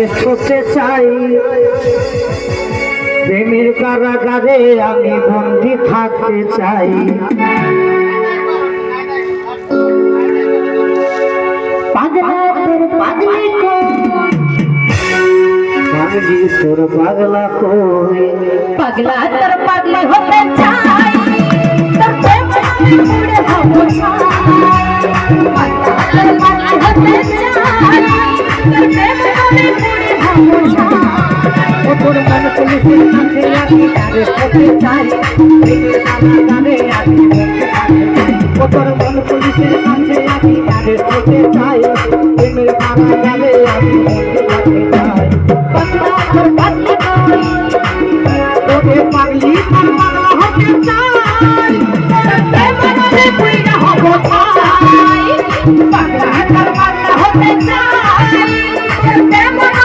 Arrest হতে চাই। প্রেমের কারাগারে আমি বন্দি থাকতে চাই। পাগলা তোর পাগলি পাগলি তোর পাগলা কই? পাগলা তোর পাগলি হতে চাই। তোর প্রেম আমি পুড়ে পাগলা তোর পাগলি হতে চাই। তোর মন পুলিশের কাছে আমি অ্যারেস্ট হতে চাই আমি বন্দি থাকতে চাই ও তোর মন কাছে হতে চাই তোর পাগলি তোকে পাগলি তোর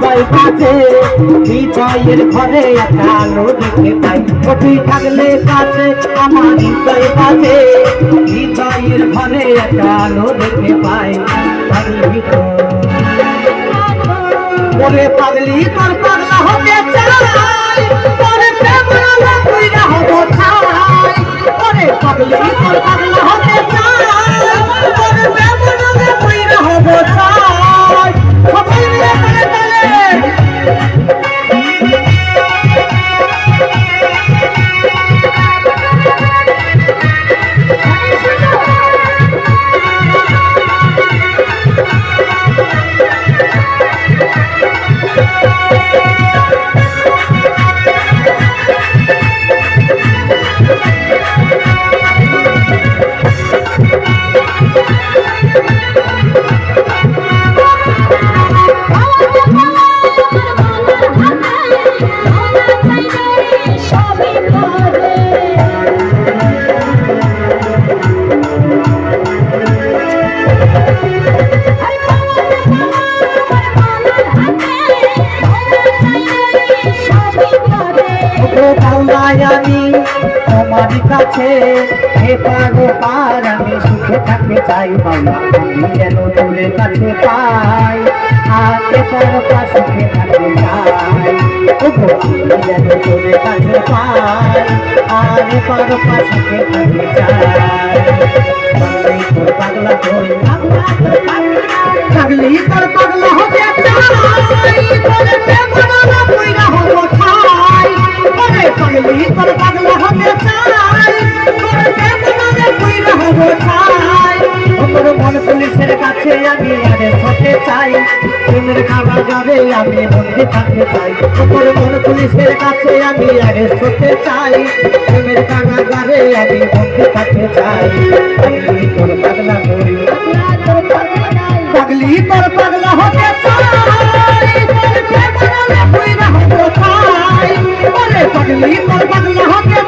তোর তোর হৃদয় কাছে। হৃদয়ের ঘরে একটা আলো দেখতে পাই। ও থাকলে কাছে, আমার হৃদয় কাছে। হৃদয়ের ঘরে একটা আলো দেখতে পাই। তো পাগলি, তোর পাগলা হতে চাই। ওরে প্রেম কইরা হব ছাই। ওরে পাগলি, তোর পাগলা হতে ও বাংলায় আমি তোমার কাছে হে পারো পার আমি সুখে থাকতে চাই বাংলা আমি যেন তোদের কাছে পাই আর এ পারো পা সুখে থাকতে চাই। ও গো, আমি যেন তোদের কাছে পাই আর এ পারো পা সুখে থাকতে চাই। তোর পাগলা তোর পাগলা তোর পাগলা পাগলি তোর পাগলা হতে মন পুলিশের কাছে আমি আরে হতে চাই। প্রেমের খাবার যাবে আমি বন্দি থাকতে চাই। তোর মন পুলিশের কাছে আমি আরে চাই। প্রেমের কারাগারে আমি বন্দি থাকতে চাই। তোর পাগলা করি পাগলি তোর পাগলা হতে চাই। পাগলি তোর পাগলা হতে